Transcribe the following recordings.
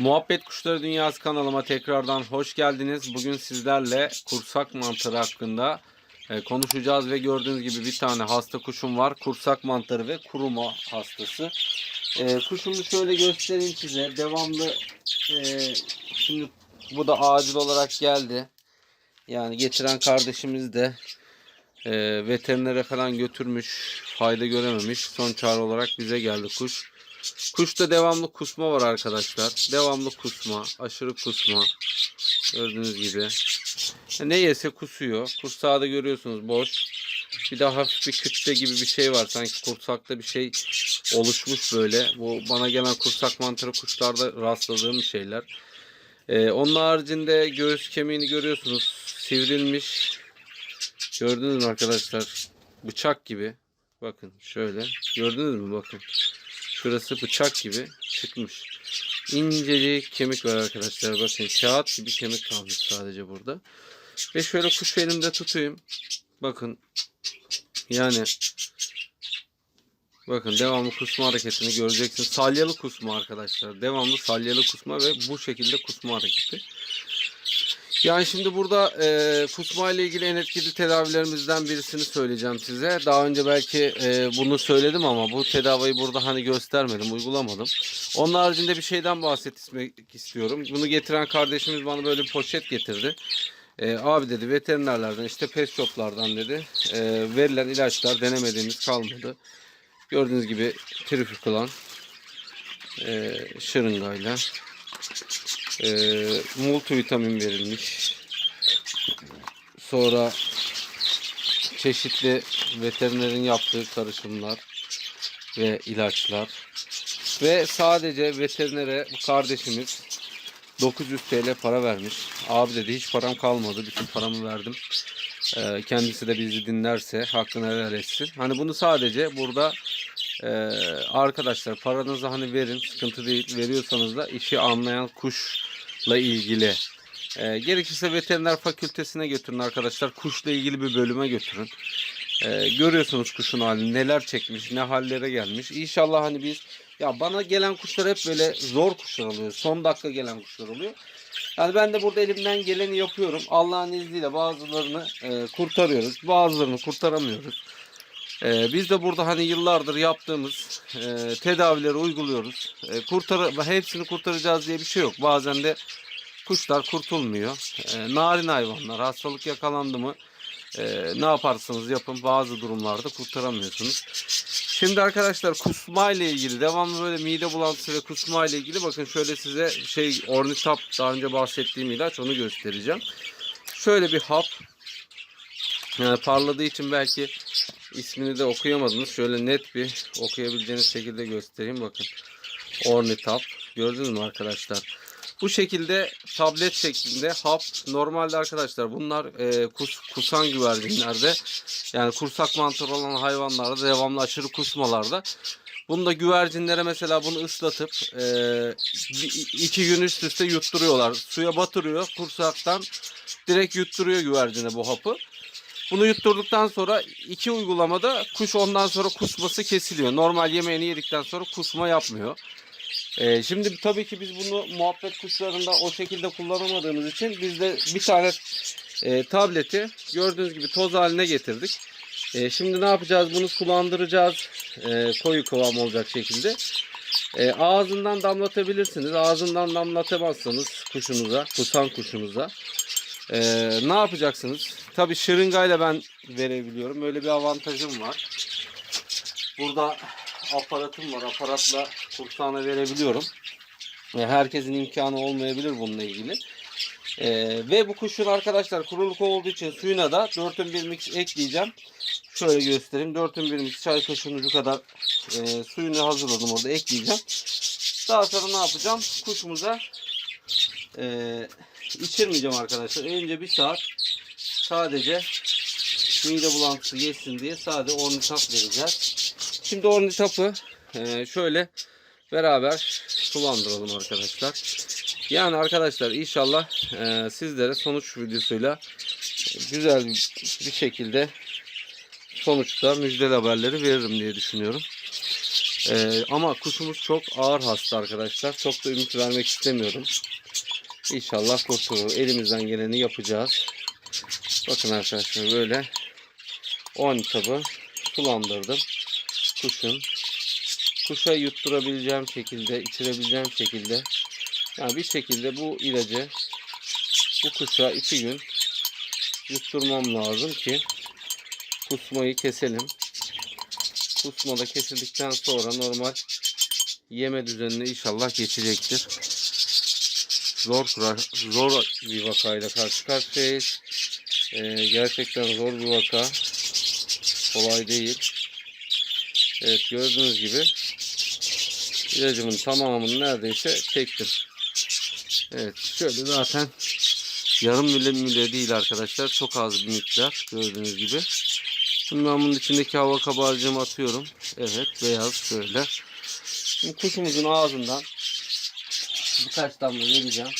Muhabbet Kuşları Dünyası kanalıma tekrardan hoş geldiniz. Bugün sizlerle kursak mantarı hakkında e, konuşacağız ve gördüğünüz gibi bir tane hasta kuşum var. Kursak mantarı ve kuruma hastası. E, kuşumu şöyle göstereyim size. Devamlı e, şimdi bu da acil olarak geldi. Yani getiren kardeşimiz de veterinere falan götürmüş. Fayda görememiş. Son çare olarak bize geldi kuş. Kuşta devamlı kusma var arkadaşlar. Devamlı kusma. Aşırı kusma. Gördüğünüz gibi. Ne yese kusuyor. Kursağı da görüyorsunuz boş. Bir de hafif bir kütle gibi bir şey var. Sanki kursakta bir şey oluşmuş böyle. Bu bana gelen kursak mantarı kuşlarda rastladığım şeyler. Ee, onun haricinde göğüs kemiğini görüyorsunuz. Sivrilmiş. Gördünüz mü arkadaşlar? Bıçak gibi. Bakın şöyle. Gördünüz mü? Bakın. Şurası bıçak gibi çıkmış. İncecik kemik var arkadaşlar. Bakın kağıt gibi kemik kalmış sadece burada. Ve şöyle kuşu elimde tutayım. Bakın. Yani Bakın devamlı kusma hareketini göreceksiniz. Salyalı kusma arkadaşlar. Devamlı salyalı kusma ve bu şekilde kusma hareketi. Yani şimdi burada e, kusma ile ilgili en etkili tedavilerimizden birisini söyleyeceğim size. Daha önce belki e, bunu söyledim ama bu tedaviyi burada hani göstermedim, uygulamadım. Onun haricinde bir şeyden bahsetmek istiyorum. Bunu getiren kardeşimiz bana böyle bir poşet getirdi. E, abi dedi veterinerlerden işte pet shoplardan dedi e, verilen ilaçlar denemediğimiz kalmadı. Gördüğünüz gibi trifikulan e, şırıngayla e, multivitamin verilmiş. Sonra çeşitli veterinerin yaptığı karışımlar ve ilaçlar. Ve sadece veterinere bu kardeşimiz 900 TL para vermiş. Abi dedi hiç param kalmadı. Bütün paramı verdim. Ee, kendisi de bizi dinlerse hakkını helal etsin. Hani bunu sadece burada e, arkadaşlar paranızı hani verin sıkıntı değil. Veriyorsanız da işi anlayan kuşla ilgili. E, gerekirse veteriner fakültesine götürün arkadaşlar. Kuşla ilgili bir bölüme götürün. E, görüyorsunuz kuşun halini neler çekmiş ne hallere gelmiş. İnşallah hani biz ya bana gelen kuşlar hep böyle zor kuşlar oluyor. Son dakika gelen kuşlar oluyor. Yani ben de burada elimden geleni yapıyorum. Allah'ın izniyle bazılarını e, kurtarıyoruz. Bazılarını kurtaramıyoruz. E, biz de burada hani yıllardır yaptığımız e, tedavileri uyguluyoruz. E, kurtar hepsini kurtaracağız diye bir şey yok. Bazen de kuşlar kurtulmuyor. E, narin hayvanlar hastalık yakalandı mı e, ne yaparsanız yapın bazı durumlarda kurtaramıyorsunuz. Şimdi arkadaşlar kusma ile ilgili devamlı böyle mide bulantısı ve kusma ile ilgili bakın şöyle size şey Ornitap daha önce bahsettiğim ilaç onu göstereceğim. Şöyle bir hap. Yani parladığı için belki ismini de okuyamadınız. Şöyle net bir okuyabileceğiniz şekilde göstereyim. Bakın. Ornitap. Gördünüz mü arkadaşlar? Bu şekilde tablet şeklinde hap normalde arkadaşlar bunlar e, kus, kusan güvercinlerde yani kursak mantarı olan hayvanlarda devamlı aşırı kusmalarda bunu da güvercinlere mesela bunu ıslatıp e, iki gün üst üste yutturuyorlar. Suya batırıyor kursaktan direkt yutturuyor güvercine bu hapı. Bunu yutturduktan sonra iki uygulamada kuş ondan sonra kusması kesiliyor. Normal yemeğini yedikten sonra kusma yapmıyor. Ee, şimdi tabii ki biz bunu muhabbet kuşlarında o şekilde kullanamadığımız için biz de bir tane e, tableti gördüğünüz gibi toz haline getirdik. E, şimdi ne yapacağız? Bunu sulandıracağız. E, koyu kıvam olacak şekilde. E, ağzından damlatabilirsiniz. Ağzından damlatamazsanız kuşunuza, kusan kuşunuza. e, ne yapacaksınız? Tabii şırıngayla ben verebiliyorum. Öyle bir avantajım var. Burada aparatım var. Aparatla kursağına verebiliyorum. Herkesin imkanı olmayabilir bununla ilgili. E, ve bu kuşun arkadaşlar kuruluk olduğu için suyuna da 4'ün 1 mix ekleyeceğim. Şöyle göstereyim. 4'ün 1 mix çay kaşığının ucu kadar e, suyunu hazırladım orada ekleyeceğim. Daha sonra ne yapacağım? Kuşumuza e, içirmeyeceğim arkadaşlar. Önce bir saat sadece mide bulantısı geçsin diye sadece ornitap vereceğiz. Şimdi ornitapı e, şöyle beraber sulandıralım arkadaşlar. Yani arkadaşlar inşallah e, sizlere sonuç videosuyla güzel bir şekilde sonuçta müjdeli haberleri veririm diye düşünüyorum. Ee, ama kuşumuz çok ağır hasta arkadaşlar. Çok da ümit vermek istemiyorum. İnşallah kurtulur. Elimizden geleni yapacağız. Bakın arkadaşlar böyle 10 tabı sulandırdım. Kuşun kuşa yutturabileceğim şekilde, içirebileceğim şekilde yani bir şekilde bu ilacı bu kuşa iki gün yutturmam lazım ki kusmayı keselim. Kusmada kesildikten sonra normal yeme düzenine inşallah geçecektir. Zor zor bir vakayla karşı karşıyayız. Ee, gerçekten zor bir vaka. Kolay değil. Evet gördüğünüz gibi ilacımın tamamını neredeyse çektim. Evet şöyle zaten yarım milim bile değil arkadaşlar. Çok az bir miktar gördüğünüz gibi. Şimdi ben bunun içindeki hava kabarcığımı atıyorum. Evet beyaz şöyle. Şimdi kuşumuzun ağzından birkaç damla vereceğim.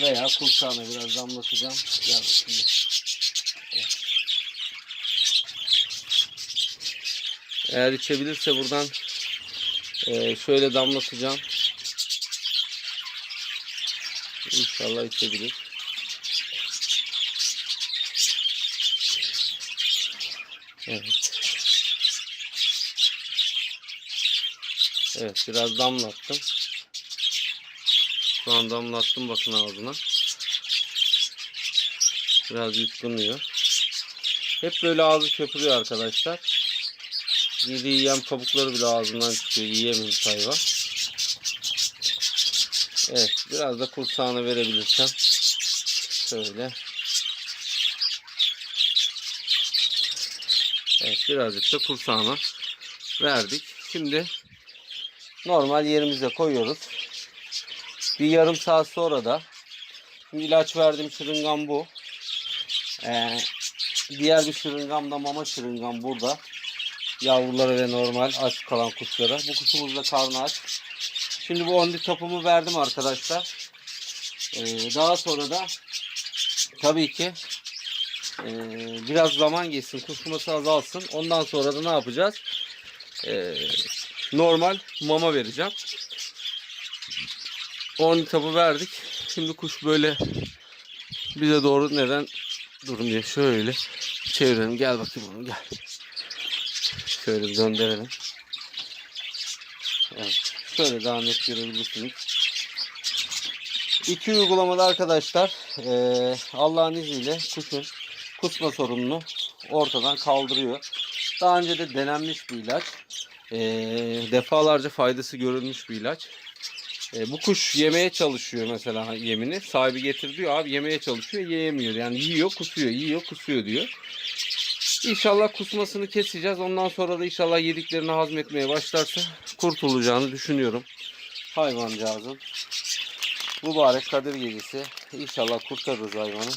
Veya kursağına biraz damlatacağım. Gel şimdi. Evet. Eğer içebilirse buradan e, şöyle damlatacağım. İnşallah içebilir. Evet. Evet biraz damlattım. Şu an damlattım bakın ağzına. Biraz yutkunuyor. Hep böyle ağzı köpürüyor arkadaşlar. Yediği yem kabukları bile ağzından çıkıyor. Yiyemiyor hayvan. Evet biraz da kursağını verebilirsem. Şöyle. Evet birazcık da kursağını verdik. Şimdi normal yerimize koyuyoruz. Bir yarım saat sonra da ilaç verdiğim şırıngam bu. Ee, diğer bir şırıngam da mama şırıngam burada. Yavrulara ve normal aç kalan kuşlara. Bu kuşumuz da karnı aç. Şimdi bu ondi topumu verdim arkadaşlar. Ee, daha sonra da tabii ki ee, biraz zaman geçsin, kuşkuması azalsın. Ondan sonra da ne yapacağız? Ee, normal mama vereceğim. 10 tabı verdik. Şimdi kuş böyle bize doğru neden durmuyor? Şöyle çevirelim. Gel bakayım oğlum gel. Şöyle bir döndürelim. Evet. Şöyle daha net görebilirsiniz. İki uygulamada arkadaşlar eee, Allah'ın izniyle kuşun kusma sorununu ortadan kaldırıyor. Daha önce de denenmiş bir ilaç. Eee, defalarca faydası görülmüş bir ilaç. E, bu kuş yemeye çalışıyor mesela yemini. Sahibi getir diyor abi yemeye çalışıyor yiyemiyor. Yani yiyor kusuyor yiyor kusuyor diyor. İnşallah kusmasını keseceğiz. Ondan sonra da inşallah yediklerini hazmetmeye başlarsa kurtulacağını düşünüyorum. Hayvancağızın. Mübarek Kadir Gecesi. İnşallah kurtarırız hayvanı.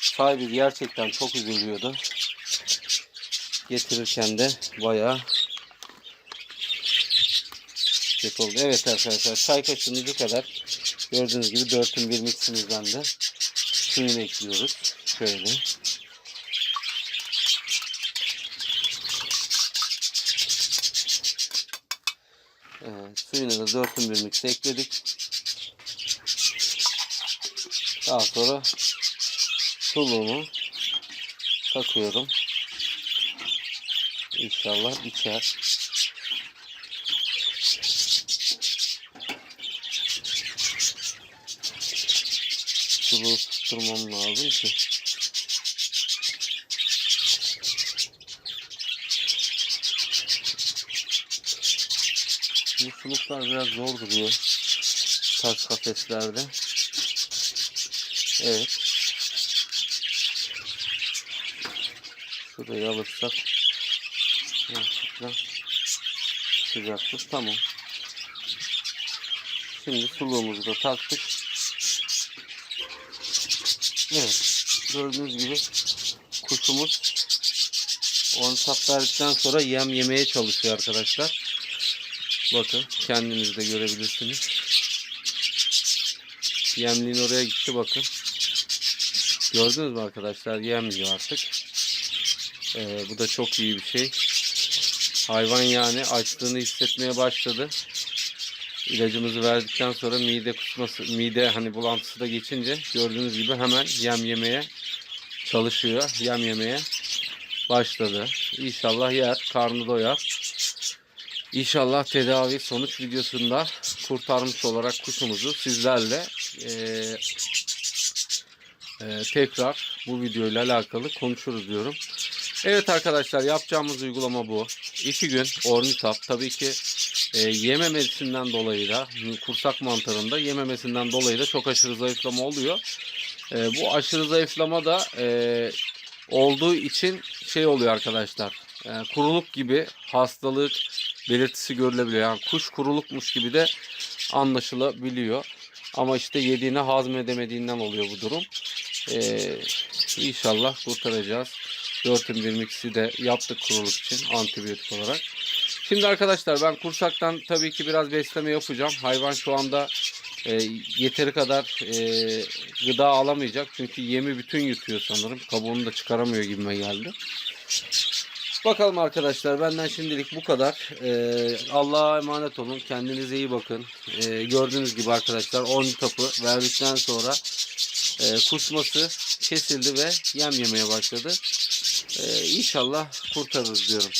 Sahibi gerçekten çok üzülüyordu. Getirirken de bayağı kötü oldu. Evet arkadaşlar çay kaşığımızı kadar gördüğünüz gibi dörtün bir de suyunu ekliyoruz. Şöyle. Evet, suyunu da dörtün bir mikse ekledik. Daha sonra suluğumu takıyorum. İnşallah içer. Suluğu tutturmam lazım ki. Bu suluklar biraz zor duruyor. Taş kafeslerde. Evet. Şurayı alırsak sıcaktır. Tamam. Şimdi suluğumuzu da taktık. Evet. Gördüğünüz gibi kuşumuz 10 sap verdikten sonra yem yemeye çalışıyor arkadaşlar. Bakın kendiniz de görebilirsiniz. Yemliğin oraya gitti bakın. Gördünüz mü arkadaşlar? Yem yiyor artık. Ee, bu da çok iyi bir şey. Hayvan yani açlığını hissetmeye başladı. İlacımızı verdikten sonra mide kusması, mide hani bulantısı da geçince gördüğünüz gibi hemen yem yemeye çalışıyor. Yem yemeye başladı. İnşallah yer, karnı doyar. İnşallah tedavi sonuç videosunda kurtarmış olarak kuşumuzu sizlerle eee, eee, tekrar bu videoyla alakalı konuşuruz diyorum. Evet arkadaşlar yapacağımız uygulama bu. 2 gün Ornitap tabii ki e, yememesinden dolayı da kursak mantarında yememesinden dolayı da çok aşırı zayıflama oluyor. E, bu aşırı zayıflama da e, olduğu için şey oluyor arkadaşlar. E, kuruluk gibi hastalık belirtisi görülebiliyor. Yani kuş kurulukmuş gibi de anlaşılabiliyor. Ama işte yediğini hazmedemediğinden oluyor bu durum. E, inşallah kurtaracağız. 4'ün 22'si de yaptık kuruluk için antibiyotik olarak. Şimdi arkadaşlar ben kursaktan tabii ki biraz besleme yapacağım. Hayvan şu anda e, yeteri kadar e, gıda alamayacak. Çünkü yemi bütün yutuyor sanırım. Kabuğunu da çıkaramıyor gibime geldi. Bakalım arkadaşlar benden şimdilik bu kadar. Ee, Allah'a emanet olun. Kendinize iyi bakın. Ee, gördüğünüz gibi arkadaşlar 10 tapı verdikten sonra e, kusması kesildi ve yem yemeye başladı. Ee, inşallah kurtarırız diyorum.